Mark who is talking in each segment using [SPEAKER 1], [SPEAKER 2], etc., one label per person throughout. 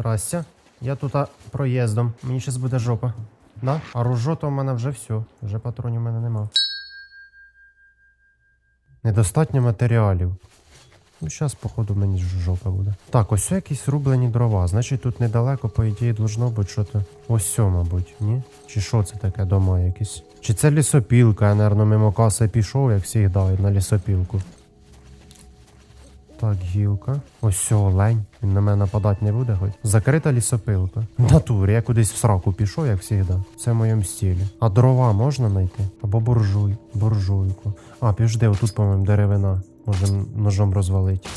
[SPEAKER 1] Здрастя. Я тут проїздом. Мені щас буде жопа. Да? А ружота у мене вже все. Вже патронів у мене нема. Недостатньо матеріалів. Ну, зараз, походу, мені жопа буде. Так, ось якісь рублені дрова. Значить, тут недалеко, по ідеї, должно бути що то. Ось сьо, мабуть, ні? Чи що це таке дома якісь? Чи це лісопілка? Я, наверно, мимо каси пішов, як завжди, на лісопілку. Так, гілка. Ось олень. Він на мене нападати не буде хоч. Закрита лісопилка. Натурі, я кудись в сраку пішов, як завжди. Це в моєму стилі. А дрова можна знайти? Або буржуй. Буржуйку. А, піжди, отут, по-моєму, деревина. Можем ножом розвалити.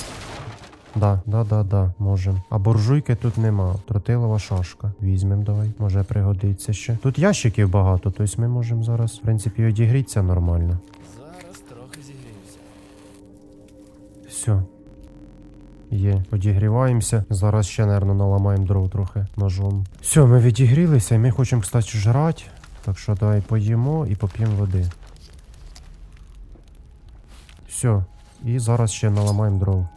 [SPEAKER 1] Да, да, да, да, можем. А буржуйки тут нема. Тротилова шашка. Візьмем давай. Може пригодиться ще. Тут ящиків багато, тобто ми можемо зараз, в принципі, одігрітися нормально.
[SPEAKER 2] Зараз трохи зігріюся.
[SPEAKER 1] Все. Є, одігріваємося. Зараз ще, напевно, наламаємо дров трохи ножом. Все, ми відігрілися, і ми хочемо, кстати, жрати. Так що давай поїмо і поп'ємо води. Все. І зараз ще наламаємо дров.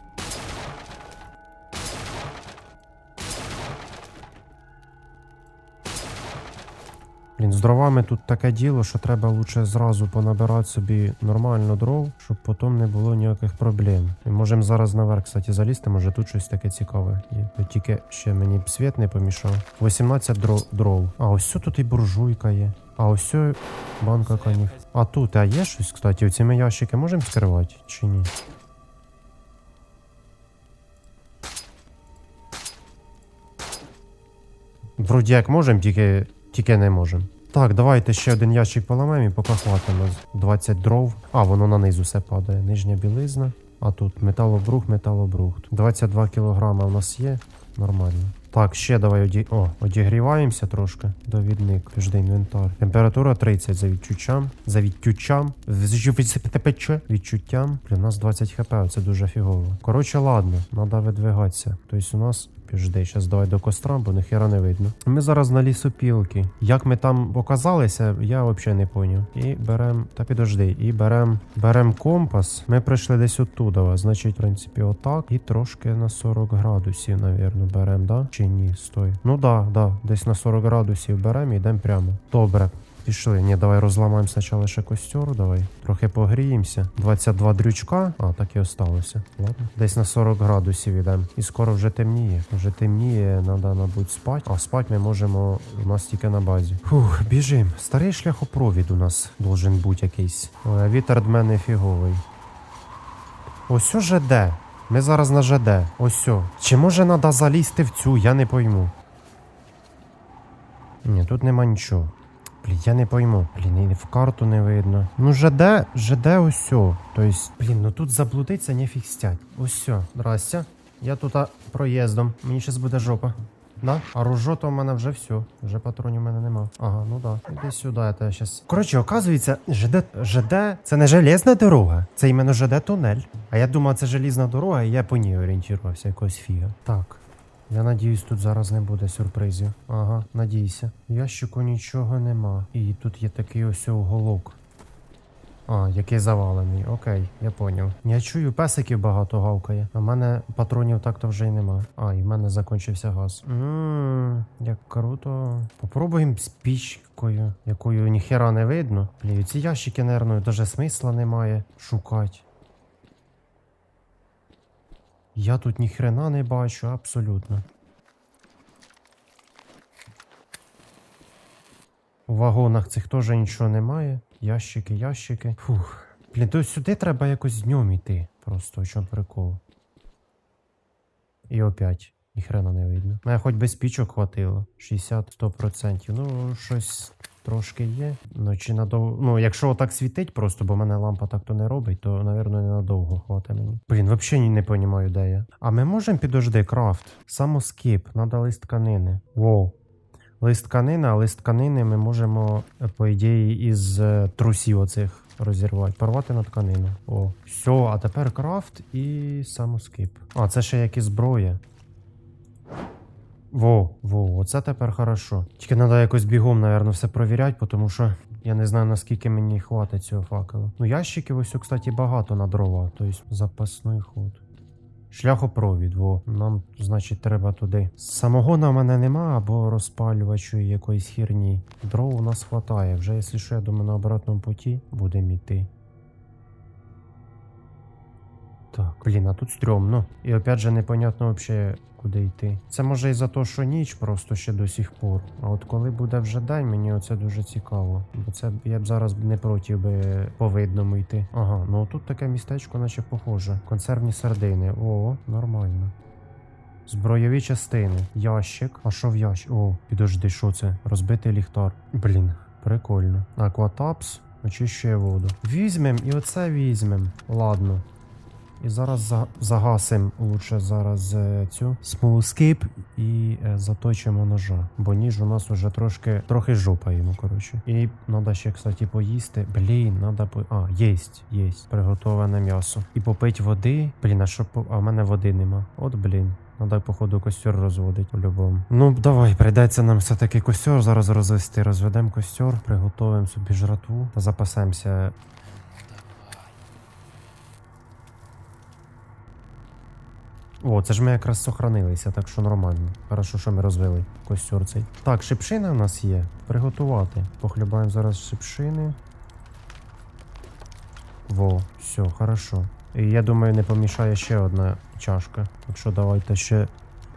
[SPEAKER 1] Блін, з дровами тут таке діло, що треба лучше зразу понабирати собі нормально дров, щоб потім не було ніяких проблем. І можемо зараз наверх, кстати, залізти, може тут щось таке цікаве. Тут тільки ще мені б світ не помішав. 18 дров. дров. А ось тут і буржуйка є. А ось банка конів. А тут, а є щось, кстати, оці ми ящики можемо скривати чи ні? Вроді як можемо, тільки, тільки не можемо. Так, давайте ще один ящик поламаємо і поки хватимо. 20 дров. А, воно на низу все падає. Нижня білизна. А тут металобрух, металобрухт. 22 кілограма у нас є. Нормально. Так, ще давай оді... О, одігріваємося трошки. Довідник, піжди інвентар. Температура 30 за відчуттям. За. Відчуттям. Відчуттям. Блін, у нас 20 хп, це дуже фігово. Коротше, ладно, треба видвигатися. Тобто у нас Піжди, зараз давай до костра, бо ніхера не видно. Ми зараз на лісопілки. Як ми там оказалися, я взагалі не поняв. І берем. Та підожди, і берем. Берем компас. Ми прийшли десь оттуда. Значить, в принципі, отак. І трошки на 40 градусів, навірно, берем, да? Чи ні? Стой. Ну да, да. Десь на 40 градусів беремо і йдемо прямо. Добре. Пішли. Ні, давай розламаємо спочатку ще костер, давай. Трохи погріємося. 22 дрючка. А, так і осталося. Ладно. Десь на 40 градусів йдемо. І скоро вже темніє. Вже темніє, треба, мабуть, спати. А спати ми можемо у нас тільки на базі. Фух, біжим. Старий шляхопровід у нас должен бути якийсь. Ой, вітер в мене фіговий. Ось о ЖД. Ми зараз на ЖД. Ось. Чи може треба залізти в цю, я не пойму. Ні, тут нема нічого. Блін, я не пойму. Блін, і в карту не видно. Ну, ЖД, ЖД ось о. Тобто, блін, ну тут заблудиться не стять. Ось о. Здрастя. Я тут а, проїздом. Мені щас буде жопа. Да? А ружота у мене вже все. Вже патронів у мене нема. Ага, ну да. Іди сюди, я тебе щас. Коротше, оказується, ЖД, ЖД це не железна дорога, це іменно ЖД тунель. А я думав, це желізна дорога, і я по ній орієнтувався якось фіга. Так. Я надіюсь, тут зараз не буде сюрпризів. Ага, надійся. Ящику нічого нема. І тут є такий ось уголок. А, який завалений. Окей, я поняв. Я чую, песиків багато гавкає. А в мене патронів так-то вже й нема. А, і в мене закінчився газ. Ммм, як круто. Попробуємо з пічкою, якою ніхера не видно. Блін, ці ящики, нервно, навіть смисла немає шукати. Я тут ні хрена не бачу, абсолютно. У вагонах цих теж нічого немає. Ящики, ящики. Фух. Блін, то сюди треба якось днем йти. Просто, чому прикол. І опять. Ні хрена не видно. Мене хоч без пічок хватило. 60-100%. Ну, щось трошки є. Ну, чи надовго. Ну, якщо отак світить просто, бо мене лампа так то не робить, то, напевно, ненадовго хватить мені. Блін, взагалі не розумію, де я. А ми можемо підожди крафт. Самоскіп, надо лист тканини. Воу. Лист тканини, а лист тканини ми можемо, е, по ідеї, із е, трусів оцих розірвати. Порвати на тканину. О, все, а тепер крафт і самоскіп. А, це ще як і Во, во, оце тепер хорошо. Тільки треба якось бігом, напевно, все провіряти, тому що я не знаю, наскільки мені хватить цього факелу. Ну, ящиків ось, кстати, багато на дрова, тобто запасний ход. Шляхопровід, во. Нам, значить, треба туди. Самогона в мене нема, або розпалювачу якоїсь хірні. Дров у нас хватає. Вже, якщо що, я думаю, на обратному путі будемо йти. Так, блін, а тут стрьомно. І опять же непонятно вообще, куди йти. Це може і за те, що ніч просто ще до сих пор. А от коли буде вже день, мені оце дуже цікаво. Бо це я б зараз не проти би по видному йти. Ага, ну тут таке містечко, наче похоже. Консервні сардини. О, нормально. Збройові частини. Ящик. А що в ящик? О, підожди, що це? Розбитий ліхтар. Блін, прикольно. Акватапс очищує воду. Візьмем і оце візьмем. Ладно. І зараз за, загасим лучше зараз е, цю смолоскип і е, заточимо ножа. Бо ніж у нас уже трошки трохи жопа йому, коротше. І треба ще, кстати, поїсти. Блін, треба по. А, єсть, єсть. Приготоване м'ясо. І попить води. Блін, а що по. А в мене води нема. От блін. Надо, походу, костер розводить по-любому. Ну, давай, прийдеться нам все-таки костер зараз розвести. Розведемо костер, приготуємо собі жратву та запасемося О, це ж ми якраз сохранилися, так що нормально. Хорошо, що ми розвели костер цей. Так, шипшина в нас є. Приготувати. Похлібаємо зараз шипшини. Во, все, хорошо. І я думаю, не помішає ще одна чашка. Так що давайте ще,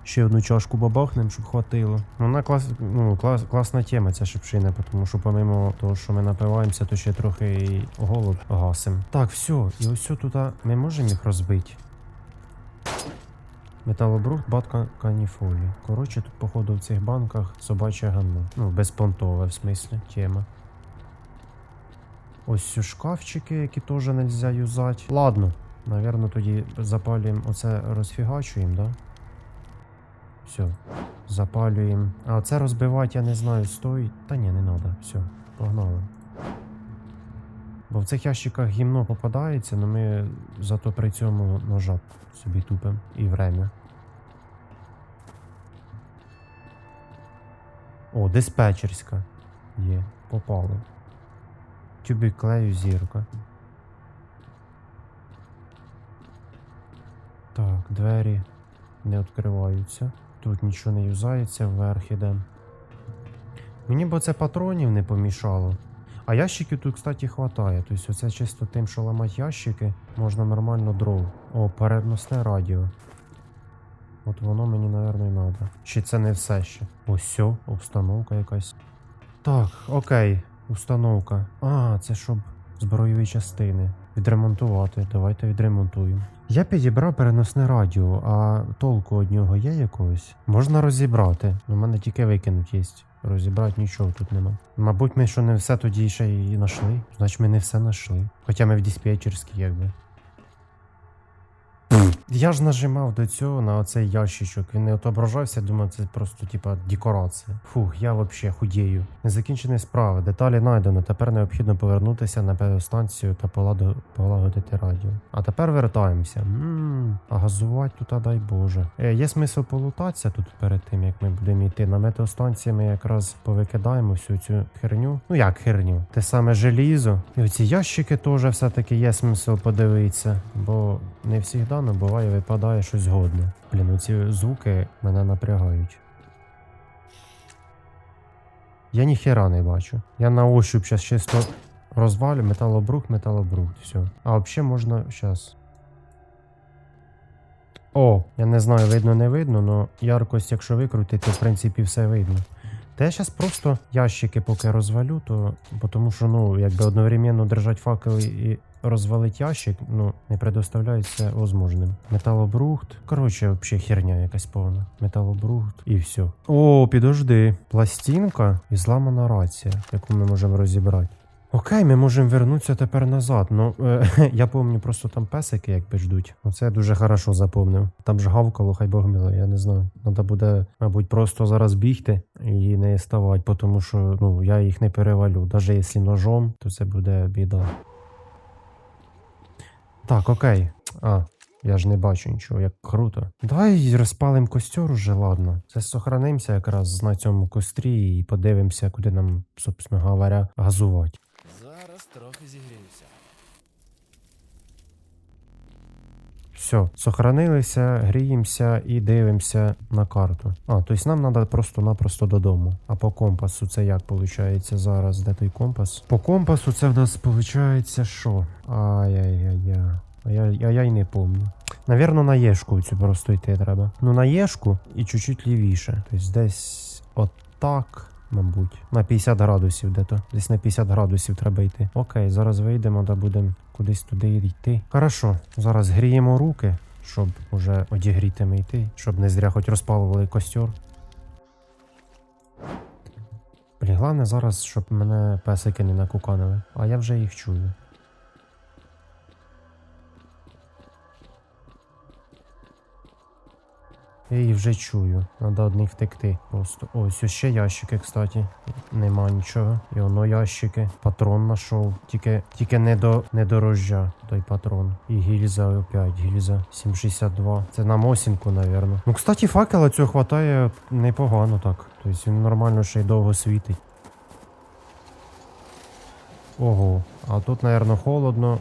[SPEAKER 1] ще одну чашку бабахнем, щоб хватило. Ну, Вона клас, ну, клас, класна тема, ця шипшина, тому що помимо того, що ми напиваємося, то ще трохи і голод гасим. Так, все, і ось тут ми можемо їх розбити. Металобрухт, батка каніфолі. Коротше, тут, походу, в цих банках собаче гамно. Ну, безпонтове, в смислі, тема. Ось шкафчики, які теж нельзя юзати. Ладно, Наверно, тоді запалюємо оце розфігачуємо, да? Все. Запалюємо. А це розбивати, я не знаю, стоїть. Та ні, не треба. Все, погнали. Бо в цих ящиках гімно попадається, але ми зато при цьому ножа собі тупим і время. О, диспетчерська. Є, попали. Тюбик клею зірка. Так, двері не відкриваються. Тут нічого не юзається, вверх ідем. Мені б це патронів не помішало. А ящиків тут, кстати, хватає. Тобто оце чисто тим, що ламати ящики, можна нормально дров. О, переносне радіо. От воно мені, напевно, і треба. Чи це не все ще? Ось все, установка якась. Так, окей, установка. А, це щоб збройові частини. Відремонтувати. Давайте відремонтуємо. Я підібрав переносне радіо, а толку від нього є якогось? Можна розібрати. У мене тільки викинуть є. Розібрати нічого тут нема. Мабуть, ми що не все тоді ще і знайшли. Значить, ми не все знайшли. Хоча ми в диспетчерській, якби. Я ж нажимав до цього на оцей ящичок. Він не отображався, думав, це просто типа декорація. Фух, я вообще худію. Незакінчені справи. Деталі знайдено. Тепер необхідно повернутися на педостанцію та полагодити радіо. А тепер вертаємося. Ммм, а газувати тут, дай Боже. Е, є смисл полутатися тут перед тим, як ми будемо йти. На метеостанції ми якраз повикидаємо всю цю херню. Ну як херню? Те саме желізо. І оці ящики теж все-таки є смисл подивитися, бо не завжди ну, буває випадає щось годне. Блін, оці звуки мене напрягають. Я ніхера не бачу. Я на ощупь зараз чисто розвалю металобрухт, металобрухт, все. А взагалі можна зараз. О, я не знаю, видно, не видно, але яркость, якщо викрутити, в принципі, все видно. Та я зараз просто ящики поки розвалю, то тому що ну, якби одновременно держать факел і розвалить ящик, ну, не предоставляється возможним. Металобрухт. Коротше, взагалі херня якась повна. Металобрухт і все. О, підожди. Пластинка і зламана рація, яку ми можемо розібрати. Окей, ми можемо вернутися тепер назад. Ну, е, я пам'ятаю, просто там песики якби ждуть. Оце я дуже хорошо запомнив. Там ж гавкало, хай Бог мило, я не знаю. Треба буде, мабуть, просто зараз бігти і не ставати, тому що ну, я їх не перевалю. Навіть якщо ножом, то це буде біда. Так, окей. А, я ж не бачу нічого, як круто. Давай розпалимо костер уже, ладно. Це сохранимося якраз на цьому кострі і подивимося, куди нам, собственно говоря, газувати.
[SPEAKER 2] Зараз трохи зігріюся.
[SPEAKER 1] Все, сохранилися, гріємося і дивимося на карту. А, тобто нам треба просто-напросто додому. А по компасу це як виходить зараз? Де той компас? По компасу це в нас виходить що? Ай-яй-яй-яй. А я, я й не помню. Навірно, на Єшку цю просто йти треба. Ну, на Єшку і чуть-чуть лівіше. Тобто десь отак. Мабуть, на 50 градусів де-то. Десь на 50 градусів треба йти. Окей, зараз вийдемо та будемо кудись туди йти. Хорошо, зараз гріємо руки, щоб уже одігрітими йти, щоб не зря хоч розпалували костер. Блін, головне зараз, щоб мене песики не накуканили, а я вже їх чую. Я вже чую. Надо од них втекти просто. Ось ось ще ящики, кстати. Нема нічого. І воно ящики. Патрон знайшов. Тільки, тільки не до не до рожжа той патрон. І гільза опять. Гільза 762. Це на мосінку, напевно. Ну, кстати, факела цього хватає непогано так. Тобто він нормально ще й довго світить. Ого, а тут, напевно, холодно.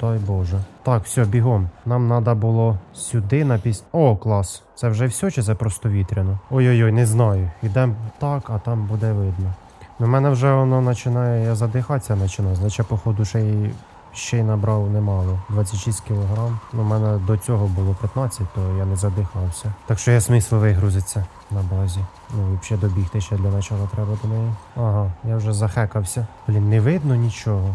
[SPEAKER 1] Дай Боже. Так, все, бігом. Нам треба було сюди на піс... О, клас. Це вже все чи це просто вітряно? Ой-ой-ой, не знаю. Йдемо так, а там буде видно. У мене вже воно починає я задихатися починаю. Значить, походу, ще й ще й набрав немало. 26 кг. Ну, у мене до цього було 15, то я не задихався. Так що є смисл вигрузитися на базі. Ну, взагалі добігти ще для начала треба до неї. Ага, я вже захекався. Блін, не видно нічого.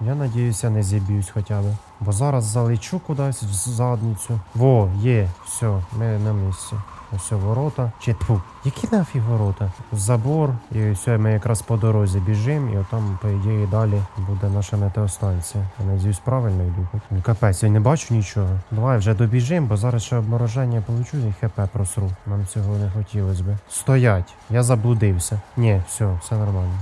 [SPEAKER 1] Я надіюся, не зіб'юсь хоча б. Бо зараз залечу кудись в задницю. Во, є, все, ми на місці. Ось ворота. Чи тьфу, які нафіг ворота? Забор, і все, ми якраз по дорозі біжимо, і отам, по ідеї, далі буде наша метеостанція. Я надіюсь, правильно йду. Ну, Капець, я не бачу нічого. Давай вже добіжимо, бо зараз ще обмороження получу і хп просру. Нам цього не хотілося би. Стоять! Я заблудився. Ні, все, все нормально.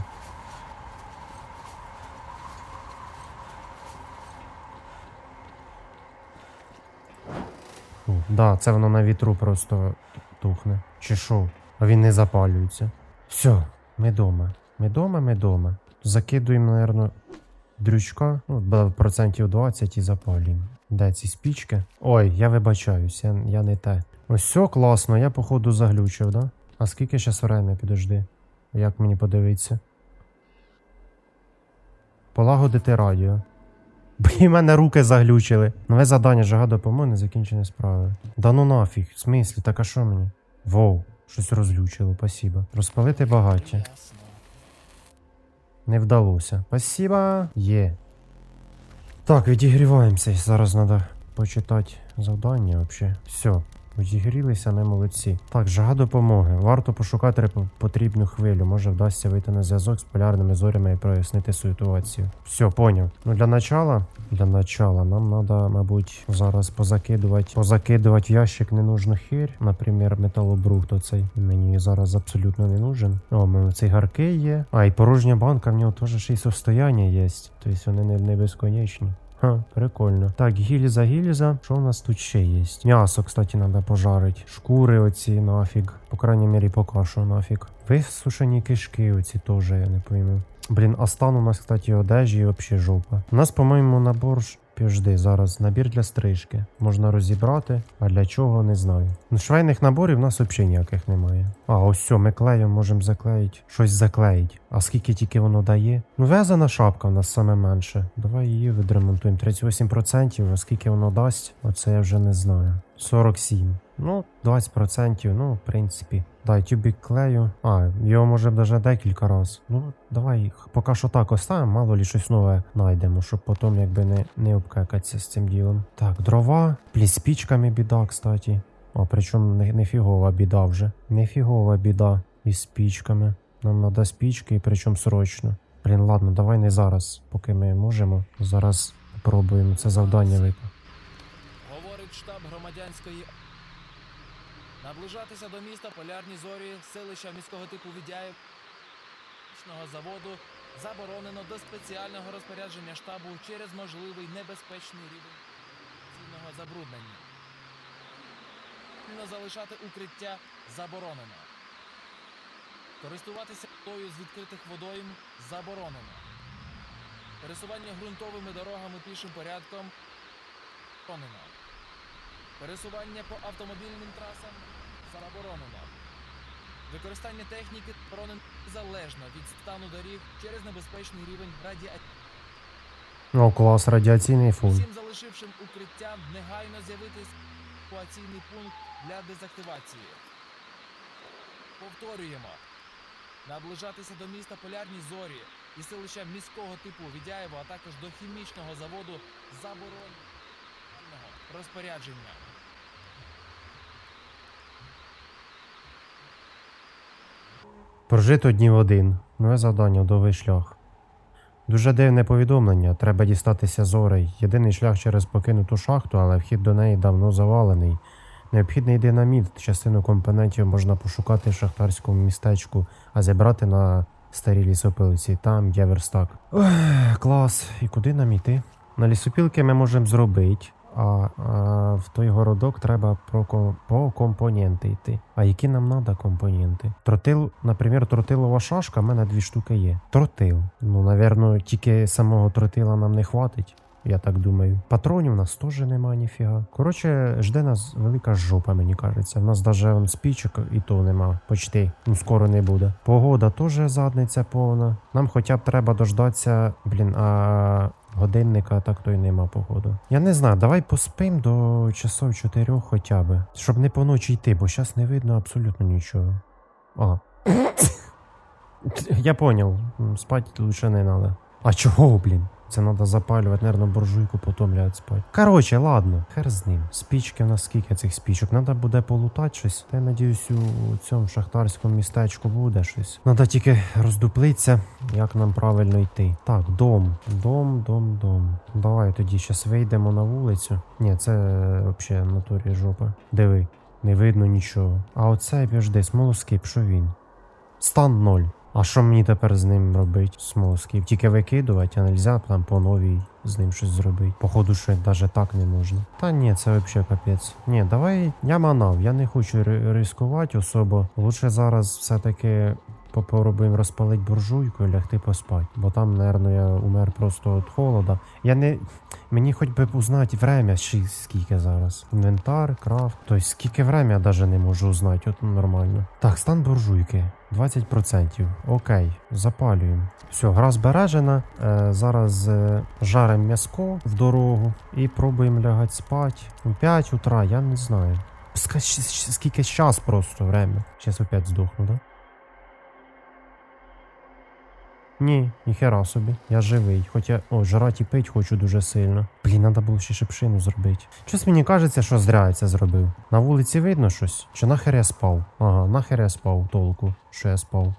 [SPEAKER 1] Фу, Да, це воно на вітру просто тухне. Чи що? А він не запалюється. Все, ми дома. Ми дома, ми дома. Закидуємо, напевно, дрючка, ну, процентів 20 і запалюємо. Де ці спічки? Ой, я вибачаюсь, я, я не те. Ось все класно, я походу заглючив, да? А скільки зараз время, підожди? Як мені подивитися? Полагодити радіо. Блін, мене руки заглючили. Нове завдання жага допомоги незакінчені справи. Да ну нафіг, в смислі, так а що мені? Воу, щось розлючило, спасибо. Розпалити багаття. Не вдалося. Спасибо. Є. Так, відігріваємося. Зараз треба почитати завдання взагалі. Все. Відігрілися, ми молодці. Так, жага допомоги. Варто пошукати потрібну хвилю. Може вдасться вийти на зв'язок з полярними зорями і прояснити ситуацію. Все, поняв. Ну для начала, для начала нам треба, мабуть, зараз позакидувати, позакидувати в ящик ненужну хір. Наприклад, металобрухт оцей. Мені зараз абсолютно не нужен. О, ми цей гарки є. А, і порожня банка, в нього теж ще й состояння є. Тобто вони не, не безконечні. Ха, прикольно. Так, гіліза, гіліза. Що у нас тут ще є? М'ясо, кстати, треба пожарити. Шкури оці нафіг. По крайній мірі поки що нафіг. Висушені кишки оці теж, я не пойму. Блін, а стан у нас, кстати, одежі і взагалі жопа. У нас, по-моєму, набор. Піжди, зараз набір для стрижки. Можна розібрати, а для чого не знаю. Ну, швейних наборів у нас взагалі ніяких немає. А, ось все, ми клеєм можемо заклеїти. Щось заклеїть. А скільки тільки воно дає? Ну, в'язана шапка в нас саме менше. Давай її відремонтуємо. 38%, а скільки воно дасть, оце я вже не знаю. 47. Ну, 20%, ну, в принципі. Дай тюбік клею. А, його може навіть декілька разів. Ну, давай їх поки що так оставимо, мало лі щось нове знайдемо, щоб потім якби не, не обкекатися з цим ділом. Так, дрова, плі з пічками біда, кстати. А причому не, не фігова біда вже. Не фігова біда із спічками. Нам треба спічки, і причому срочно. Блін, ладно, давай не зараз, поки ми можемо. Зараз спробуємо це завдання виконати.
[SPEAKER 2] Говорить штаб громадянської. Наближатися до міста полярні зорі, селища міського типу Пічного заводу заборонено до спеціального розпорядження штабу через можливий небезпечний рівень цінного забруднення. Не залишати укриття заборонено. Користуватися водою з відкритих водойм заборонено. Пересування ґрунтовими дорогами пішим порядком заборонено. Пересування по автомобільним трасам заборонено. Використання техніки заборонено залежно від стану доріг через небезпечний рівень радіації.
[SPEAKER 1] О, клас, радіаційний фон.
[SPEAKER 2] Всім залишившим укриття негайно з'явитись евакуаційний пункт для дезактивації. Повторюємо. Наближатися до міста Полярні Зорі і селища міського типу Відяєво, а також до хімічного заводу заборонено розпорядження.
[SPEAKER 1] Прожито днів один. Нове завдання, довгий шлях. Дуже дивне повідомлення. Треба дістатися зорей. Єдиний шлях через покинуту шахту, але вхід до неї давно завалений. Необхідний динаміт. Частину компонентів можна пошукати в шахтарському містечку, а зібрати на старій лісопилці. Там є верстак. Ох, клас. І куди нам йти? На лісопілки ми можемо зробити. А, а в той городок треба про по компоненти йти. А які нам треба компоненти? Тротил, наприклад, тротилова шашка, в мене дві штуки є. Тротил. Ну, напевно, тільки самого тротила нам не хватить. Я так думаю. Патронів у нас теж нема ніфіга. Коротше, жде нас велика жопа, мені кажеться. У нас навіть спічок і то нема. Почти. Ну скоро не буде. Погода теж задниця повна. Нам хоча б треба дождатися, блін, а годинника так то й нема походу. Я не знаю, давай поспим до часов 4 хоча б. Щоб не по ночі йти, бо зараз не видно абсолютно нічого. А. Я понял. Спать лучше не надо. А чого, блін? Це треба запалювати, наверное, буржуйку, потім лягати спати. Короче, ладно, хер з ним. Спічки у нас скільки цих спічок. Треба буде полутати щось. Та я надіюсь, у цьому шахтарському містечку буде щось. Треба тільки роздуплитися, як нам правильно йти. Так, дом, дом, дом, дом. Давай тоді зараз вийдемо на вулицю. Ні, це взагалі натурі жопа. Диви, не видно нічого. А оце підожди, смолоскип, що він? Стан 0. А що мені тепер з ним робити? Смосків? Тільки викидувати, а нельзя там по новій з ним щось зробити. Походу, що навіть так не можна. Та ні, це взагалі капець. Ні, давай я манав, я не хочу рискувати особо. Лучше зараз все-таки попробуємо розпалити буржуйку і лягти поспати. Бо там, напевно, я умер просто від холода. Я не. Мені хоч би узнати время, скільки зараз. Інвентар, крафт. Тобто скільки время я навіть не можу узнати, от нормально. Так, стан буржуйки. 20%. Окей, запалюємо. Все, гра збережена. Е, зараз е, жаримо м'яско в дорогу і пробуємо лягати спати. 5 утра, я не знаю. Скільки час просто время. Зараз опять здохну, да? Ні, ніхера собі, я живий. Хоча, о, жрати і пить хочу дуже сильно. Блін, треба було ще шипшину зробити. Щось мені кажеться, що зря я це зробив. На вулиці видно щось? Чи нахер я спав? Ага, нахер я спав толку, що я спав.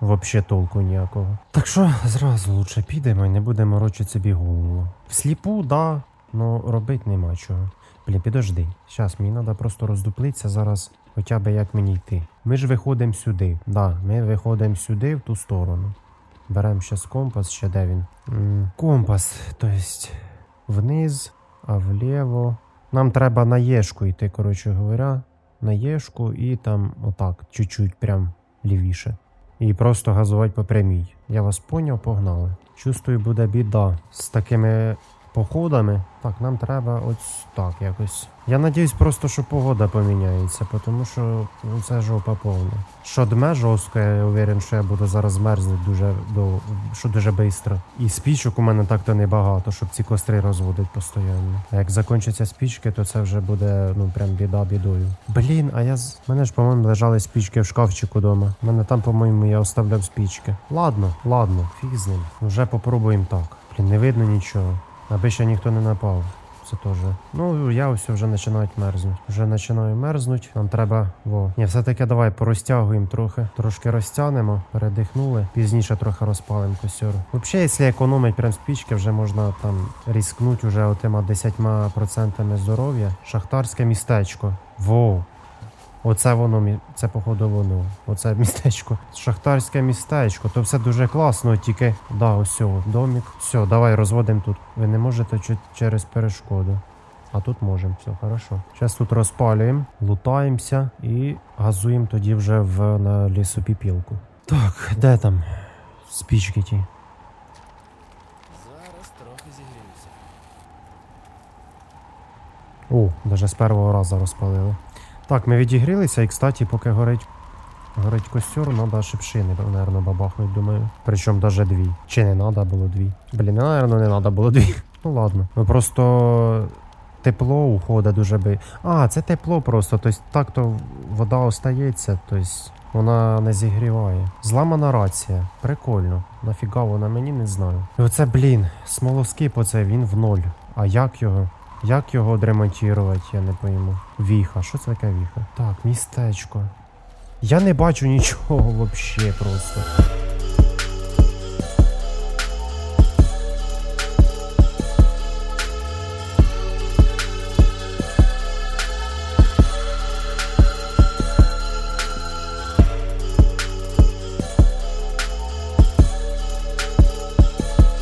[SPEAKER 1] Вообще толку ніякого. Так що зразу лучше підемо і не будемо морочити собі голову. Всліпу, да, но робити нема чого. Блін, підожди. Щас, мені треба просто роздуплитися зараз, хоча б як мені йти. Ми ж виходимо сюди. Да, ми виходимо сюди, в ту сторону. Беремо щас компас, ще де він. Компас, то есть вниз, а вліво. Нам треба на єшку йти, коротше говоря. На єшку і там отак, чуть-чуть прям лівіше. І просто газувати по прямій. Я вас поняв, погнали. Чувствую, буде біда з такими походами. Так, нам треба ось так якось. Я надіюсь просто, що погода поміняється, тому що ну, це жопа повна. Що дме жорстко, я уверен, що я буду зараз мерзнути дуже до що дуже швидко. І спічок у мене так-то небагато, щоб ці костри розводити постійно. А як закінчаться спічки, то це вже буде ну прям біда бідою. Блін, а я з мене ж, по-моєму, лежали спічки в шкафчику вдома. У мене там, по-моєму, я оставляв спічки. Ладно, ладно, фіг з ним. Вже попробуємо так. Блін, не видно нічого. Аби ще ніхто не напав. Це теж. Ну, я ось вже починають мерзнути. Вже починаю мерзнути. Нам треба. Во. Ні, все-таки давай порозтягуємо трохи. Трошки розтягнемо, передихнули. Пізніше трохи розпалимо костер. Взагалі, якщо економить прям спічки, вже можна там різкнути уже отима 10% здоров'я. Шахтарське містечко. Воу. Оце воно це походу воно. Оце містечко. Шахтарське містечко. То все дуже класно, тільки да, ось домік. Все, давай розводимо тут. Ви не можете через перешкоду. А тут можемо, все хорошо. Зараз тут розпалюємо, лутаємося і газуємо тоді вже в на лісопіпілку. Так, де там спічки ті?
[SPEAKER 2] Зараз трохи зігріюся.
[SPEAKER 1] О, навіть з першого разу розпалили. Так, ми відігрілися і, кстати, поки горить. Горить костер, треба шипшини, мабуть, бабахнуть, думаю. Причому навіть дві. Чи не треба було дві? Блін, мабуть, не треба було дві. Ну ладно. Ну просто тепло уходить дуже би. А, це тепло просто. Тобто так то вода остається, тобто вона не зігріває. Зламана рація. Прикольно. Нафіга вона мені не знаю. І оце, блін, смолоскип оце він в ноль. А як його? Як його відремонтувати, я не пойму. Віха, що це таке віха? Так, містечко. Я не бачу нічого взагалі просто.